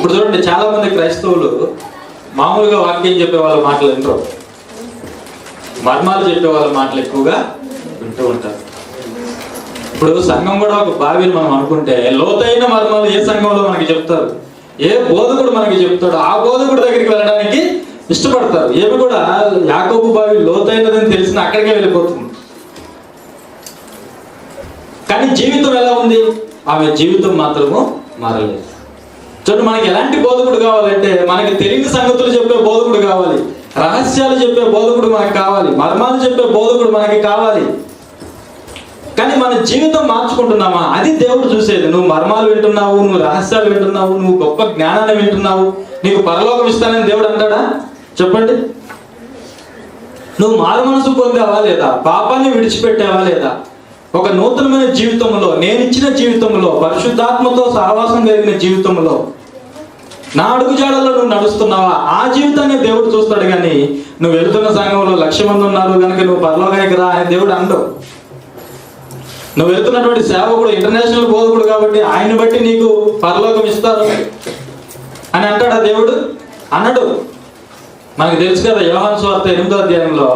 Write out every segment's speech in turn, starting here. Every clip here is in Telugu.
ఇప్పుడు చూడండి చాలా మంది క్రైస్తవులు మామూలుగా వాక్యం చెప్పే వాళ్ళ మాటలు వింటారు మర్మాలు చెప్పే వాళ్ళ మాటలు ఎక్కువగా వింటూ ఉంటారు. ఇప్పుడు సంఘం కూడా ఒక బావిని మనం అనుకుంటే లోతైన మర్మాలు ఏ సంఘంలో మనకి చెప్తారు? ఏ బోధకుడు మనకి చెప్తాడు? ఆ బోధకుడు దగ్గరికి వెళ్ళడానికి ఇష్టపడతారు. ఏమి కూడా యాకోబు బావి లోతైనదని తెలిసిన అక్కడికే వెళ్ళిపోతుంది. కానీ జీవితం ఎలా ఉంది? ఆమె జీవితం మాత్రము మారలేదు. చూడండి మనకి ఎలాంటి బోధకుడు కావాలంటే మనకి తెలియని సంగతులు చెప్పే బోధకుడు కావాలి. రహస్యాలు చెప్పే బోధకుడు మనకు కావాలి. మర్మాలు చెప్పే బోధకుడు మనకి కావాలి. కానీ మన జీవితం మార్చుకుంటున్నామా? అది దేవుడు చూసేది. నువ్వు మర్మాలు వింటున్నావు నువ్వు రహస్యాలు వింటున్నావు నువ్వు గొప్ప జ్ఞానాన్ని వింటున్నావు. నీకు పరలోకం ఇస్తానని దేవుడు అంటాడా? చెప్పండి. నువ్వు మారు మనసు పొందావా లేదా? పాపాన్ని విడిచిపెట్టావా లేదా? ఒక నూతనమైన జీవితంలో నేను ఇచ్చిన జీవితంలో పరిశుద్ధాత్మతో సహవాసం కలిగిన జీవితంలో నా అడుగుజాడల్లో నువ్వు నడుస్తున్నావా? ఆ జీవితాన్ని దేవుడు చూస్తాడు కానీ నువ్వు వెళ్తున్న సంఘంలో లక్ష మంది ఉన్నారు కనుక నువ్వు పరలోకానికి రా అని దేవుడు అండవు నువ్వు వెళ్తున్నటువంటి సేవకుడు ఇంటర్నేషనల్ బోధకుడు కాబట్టి ఆయన బట్టి నీకు పరలోకం ఇస్తారు అని అంటాడా దేవుడు? అన్నాడు మనకు తెలుసు కదా యోహాన్ స్వార్థ ఎనిమిదో అధ్యాయంలో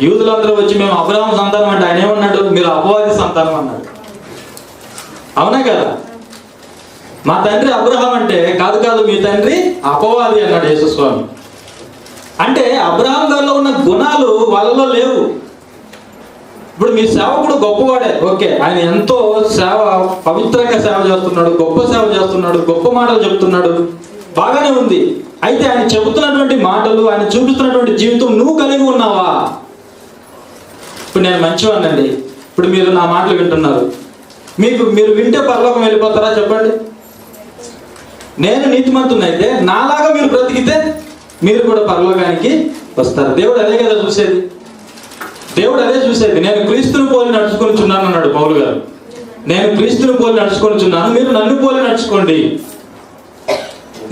యూదులందరూ వచ్చి మేము అబ్రహం సంతానం అంటే ఆయన ఏమన్నాడు? మీరు అపవాది సంతానం అన్నాడు. అవునా కదా? మా తండ్రి అబ్రహం అంటే కాదు కాదు మీ తండ్రి అపవాది అన్నాడు యేసుస్వామి. అంటే అబ్రహాం గారిలో ఉన్న గుణాలు వాళ్ళలో లేవు. ఇప్పుడు మీ సేవకుడు గొప్పవాడే ఓకే ఆయన ఎంతో సేవ పవిత్రంగా సేవ చేస్తున్నాడు గొప్ప సేవ చేస్తున్నాడు గొప్ప మాటలు చెప్తున్నాడు బాగానే ఉంది. అయితే ఆయన చెబుతున్నటువంటి మాటలు ఆయన చూపిస్తున్నటువంటి జీవితం నువ్వు కలిగి ఉన్నావా? ఇప్పుడు నేను మంచివాడినండి. ఇప్పుడు మీరు నా మాటలు వింటున్నారు. మీకు మీరు వింటే పరలోకం వెళ్ళిపోతారా చెప్పండి? నేను నీతిమంతుని అయితే నాలాగా మీరు బ్రతికితే మీరు కూడా పరలోకానికి వస్తారు. దేవుడు అదే కదా చూసేది. దేవుడు అదే చూసేది. నేను క్రీస్తుని పోలి నడుచుకొని చున్నాను అన్నాడు పౌలు గారు. నేను క్రీస్తుని పోలి నడుచుకొని చున్నాను మీరు నన్ను పోలి నడుచుకోండి.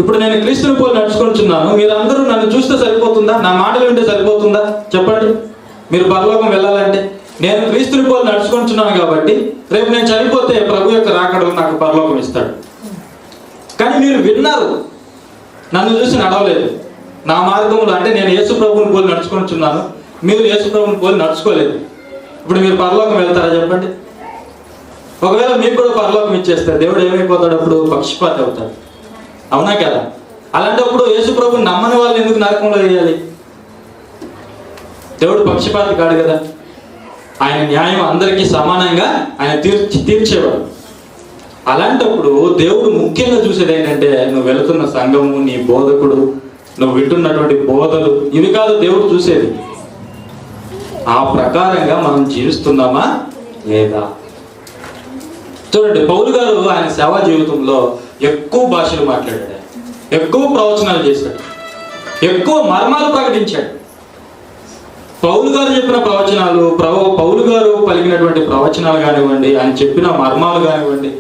ఇప్పుడు నేను క్రీస్తుని పోలి నడుచుకొని చున్నాను మీరు అందరూ నన్ను చూస్తే సరిపోతుందా? నా మాటలు వింటే సరిపోతుందా? చెప్పండి. మీరు పరలోకం వెళ్ళాలంటే నేను క్రీస్తుని పోలి నడుచుకుంటున్నాను కాబట్టి రేపు నేను చనిపోతే ప్రభు యొక్క రాకడలో నాకు పరలోకం ఇస్తాడు. కానీ మీరు విన్నారు. నన్ను చూసి నడవలేదు. నా మార్గంలో అంటే నేను యేసు ప్రభువుని పోలి నడుచుకుంటున్నాను మీరు యేసు ప్రభువుని పోలి నడుచుకోలేదు. ఇప్పుడు మీరు పరలోకం వెళ్తారా చెప్పండి? ఒకవేళ మీకు కూడా పరలోకం ఇచ్చేస్తారు దేవుడు ఏమైపోతాడు అప్పుడు? పక్షపాతి అవుతాడు. అవునా కదా? అలాంటప్పుడు యేసు ప్రభుని నమ్మని వాళ్ళు ఎందుకు నరకంలో వేయాలి? దేవుడు పక్షపాతి కాడు కదా. ఆయన న్యాయం అందరికీ సమానంగా ఆయన తీర్చి తీర్చేవాడు. అలాంటప్పుడు దేవుడు ముఖ్యంగా చూసేది ఏంటంటే నువ్వు వెళుతున్న సంఘము నీ బోధకుడు నువ్వు వింటున్నటువంటి బోధలు ఇవి కాదు దేవుడు చూసేది. ఆ ప్రకారంగా మనం జీవిస్తున్నామా లేదా? చూడండి పౌలు గారు ఆయన సేవా జీవితంలో ఎక్కువ భాషలు మాట్లాడాడు. ఎక్కువ ప్రవచనాలు చేశాడు. ఎక్కువ మర్మాలు ప్రకటించాడు. పౌలు గారు చెప్పిన ప్రవచనాలు ప్రవ పౌలు గారు పలికినటువంటి ప్రవచనాలు కానివ్వండి ఆయన చెప్పిన మర్మాలు కానివ్వండి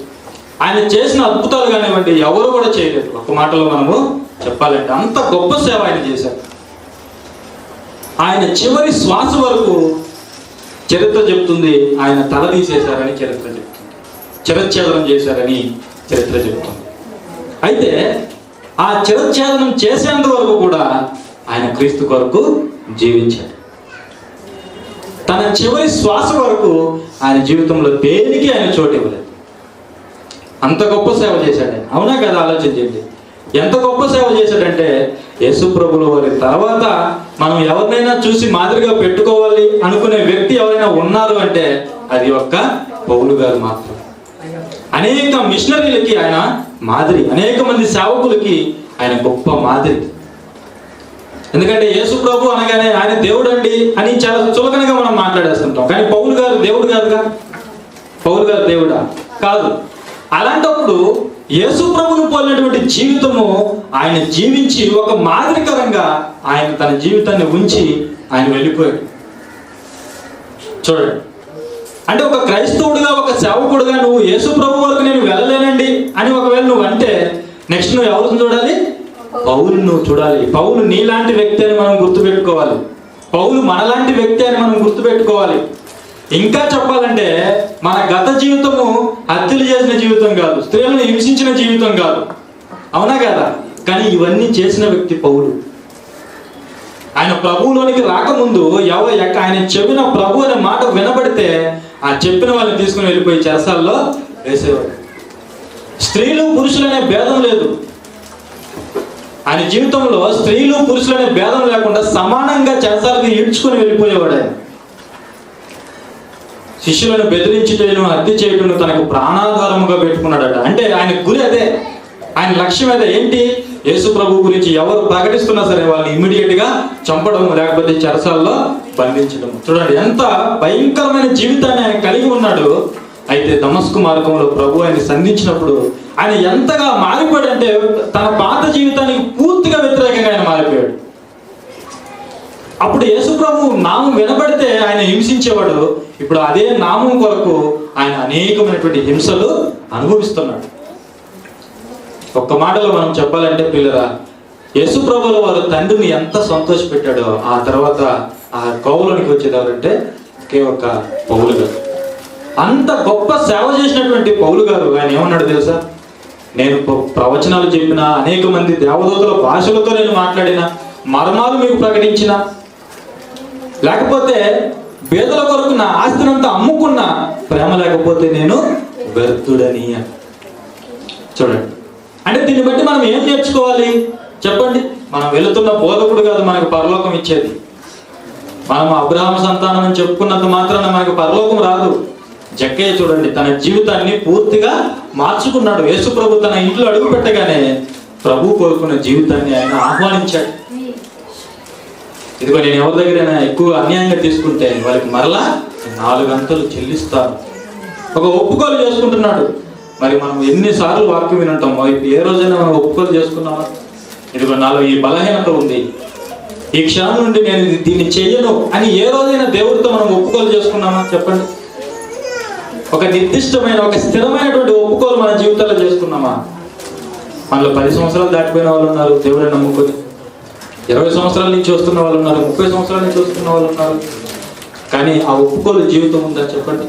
ఆయన చేసిన అద్భుతాలు కానివ్వండి ఎవరు కూడా చేయలేదు. ఒక మాటలో మనము చెప్పాలంటే అంత గొప్ప సేవ ఆయన చేశారు ఆయన చివరి శ్వాస వరకు చరిత్ర చెప్తుంది ఆయన తల తీసేశారని చరిత్ర చెప్తుంది. చిరచ్ఛేదనం చేశారని చరిత్ర చెప్తుంది. అయితే ఆ చిరచ్ఛేదనం చేసేంత వరకు కూడా ఆయన క్రీస్తు కొరకు జీవించాడు. తన చివరి శ్వాస వరకు ఆయన జీవితంలో దేనికి ఆయన చోటు ఇవ్వలేదు. అంత గొప్ప సేవ చేశాడు. ఆయన అవునా కదా? ఆలోచించండి. ఎంత గొప్ప సేవ చేశాడంటే యేసు ప్రభుల వారి తర్వాత మనం ఎవరినైనా చూసి మాదిరిగా పెట్టుకోవాలి అనుకునే వ్యక్తి ఎవరైనా ఉన్నారు అంటే అది ఒక్క పౌలు గారు మాత్రం. అనేక మిషనరీలకి ఆయన మాదిరి అనేక మంది సేవకులకి ఆయన గొప్ప మాదిరి. ఎందుకంటే యేసు ప్రభు అనగానే ఆయన దేవుడు అండి అని చాలా చులకనగా మనం మాట్లాడేస్తుంటాం. కానీ పౌలు గారు దేవుడు కాదుగా? పౌలు గారు దేవుడా? కాదు. అలాంటప్పుడు యేసు ప్రభును పోలినటువంటి జీవితము ఆయన జీవించి ఒక మాదిరికరంగా ఆయన తన జీవితాన్ని ఉంచి ఆయన వెళ్ళిపోయాడు. చూడండి. అంటే ఒక క్రైస్తవుడిగా ఒక సేవకుడుగా నువ్వు యేసు ప్రభు వరకు నేను వెళ్ళలేనండి అని ఒకవేళ నువ్వు అంటే నెక్స్ట్ నువ్వు ఎవరిని చూడాలి? పౌలు నువ్వు చూడాలి. పౌలు నీలాంటి వ్యక్తి అని మనం గుర్తుపెట్టుకోవాలి. పౌలు మనలాంటి వ్యక్తి అని మనం గుర్తుపెట్టుకోవాలి. ఇంకా చెప్పాలంటే మన గత జీవితము హత్యలు చేసిన జీవితం కాదు స్త్రీలను హింసించిన జీవితం కాదు. అవునా కదా? కానీ ఇవన్నీ చేసిన వ్యక్తి పౌలు. ఆయన ప్రభువులోనికి రాకముందు ఎవ ఎక్క ఆయన చెప్పిన ప్రభు అనే మాట వినబడితే ఆ చెప్పిన వాళ్ళని తీసుకుని వెళ్ళిపోయి చెరసాల్లో వేసేవాడు స్త్రీలు పురుషులనే భేదం లేదు. ఆయన జీవితంలో స్త్రీలు పురుషులనే భేదం లేకుండా సమానంగా చెరసాలకు ఈడ్చుకొని వెళ్ళిపోయేవాడు ఆయన. శిష్యులను బెదిరించుటను హత్య చేయటం తనకు ప్రాణాధారముగా పెట్టుకున్నాడట. అంటే ఆయన గురి అదే. ఆయన లక్ష్యం అదే. ఏంటి? యేసు ప్రభు గురించి ఎవరు ప్రకటిస్తున్నా సరే వాళ్ళని ఇమీడియట్గా చంపడం లేకపోతే చెరసాల్లో బంధించడం చూడండి ఎంత భయంకరమైన జీవితాన్ని ఆయన కలిగి ఉన్నాడు. అయితే దమస్కు మార్గంలో ప్రభు ఆయన సంధించినప్పుడు ఆయన ఎంతగా మారిపోయాడంటే తన పాత జీవితానికి పూర్తిగా వ్యతిరేకంగా ఆయన మారిపోయాడు. అప్పుడు యేసుప్రభు నామం వినబడితే ఆయన హింసించేవాడు. ఇప్పుడు అదే నామం కొరకు ఆయన అనేకమైనటువంటి హింసలు అనుభవిస్తున్నాడు. ఒక్క మాటలో మనం చెప్పాలంటే పిల్లరా ప్రభుల వారు తండ్రిని ఎంత సంతోషపెట్టాడో ఆ తర్వాత ఆ కౌలునికి వచ్చేదారంటే ఒకే ఒక్క పౌలు గారు. అంత గొప్ప సేవ చేసినటువంటి పౌలు గారు ఆయన ఏమన్నాడు తెలుసా? నేను ప్ర- ప్రవచనాలు చెప్పిన అనేక మంది దేవదూతల భాషలతో నేను మాట్లాడిన మర్మాలు మీకు ప్రకటించిన లేకపోతే పేదల కొరకు నా ఆస్తినంతా అమ్ముకున్నా ప్రేమ లేకపోతే నేను వ్యర్థుడని చూడండి. అంటే దీన్ని బట్టి మనం ఏం నేర్చుకోవాలి? చెప్పండి. మనం వెళుతున్న బోధకుడు కాదు మనకు పరలోకం ఇచ్చేది. మనం అబ్రాహ్మ సంతానం అని చెప్పుకున్నంత మాత్రాన మనకు పరలోకం రాదు. జక్కయ్య చూడండి తన జీవితాన్ని పూర్తిగా మార్చుకున్నాడు. యేసు ప్రభు తన ఇంట్లో అడుగు పెట్టగానే ప్రభు కోరుకున్న జీవితాన్ని ఆయన ఆహ్వానించాడు. ఇదిగో నేను ఎవరి దగ్గరైనా ఎక్కువ అన్యాయంగా తీసుకుంటే వాళ్ళకి మరలా నాలుగంతలు చెల్లిస్తాను. ఒక ఒప్పుకోలు చేసుకుంటున్నాడు. మరి మనం ఎన్నిసార్లు వాక్యం వినంటాం? ఏ రోజైనా మనం ఒప్పుకోలు చేసుకున్నామా? ఇదిగో నాలో ఈ బలహీనత ఉంది. ఈ క్షణం నుండి నేను దీన్ని చేయను అని ఏ రోజైనా దేవుడితో మనం ఒప్పుకోలు చేసుకున్నామా? చెప్పండి. ఒక నిర్దిష్టమైన ఒక స్థిరమైనటువంటి ఒప్పుకోలు మన జీవితాల్లో చేసుకున్నామా? మనలో పది సంవత్సరాలు దాటిపోయిన వాళ్ళు ఉన్నారు. దేవుడిని నమ్ముకొని ఇరవై సంవత్సరాల నుంచి వస్తున్న వాళ్ళు ఉన్నారు ముప్పై సంవత్సరాల నుంచి వస్తున్న వాళ్ళు ఉన్నారు. కానీ ఆ ఒప్పుకోలు జీవితం ఉందా చెప్పండి.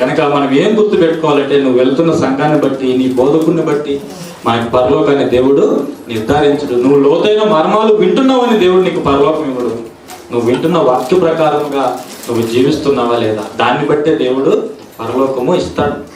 కనుక మనం ఏం గుర్తు పెట్టుకోవాలంటే నువ్వు వెళ్తున్న సంఘాన్ని బట్టి నీ బోధకుడిని బట్టి మనకి పరలోకాన్ని దేవుడు నిర్ధారించడు. నువ్వు లోతైన మర్మాలు వింటున్నావని దేవుడు నీకు పరలోకం ఇవ్వడు. నువ్వు వింటున్న వాక్య ప్రకారంగా నువ్వు జీవిస్తున్నావా లేదా? దాన్ని బట్టే దేవుడు పరలోకము ఇస్తాడు.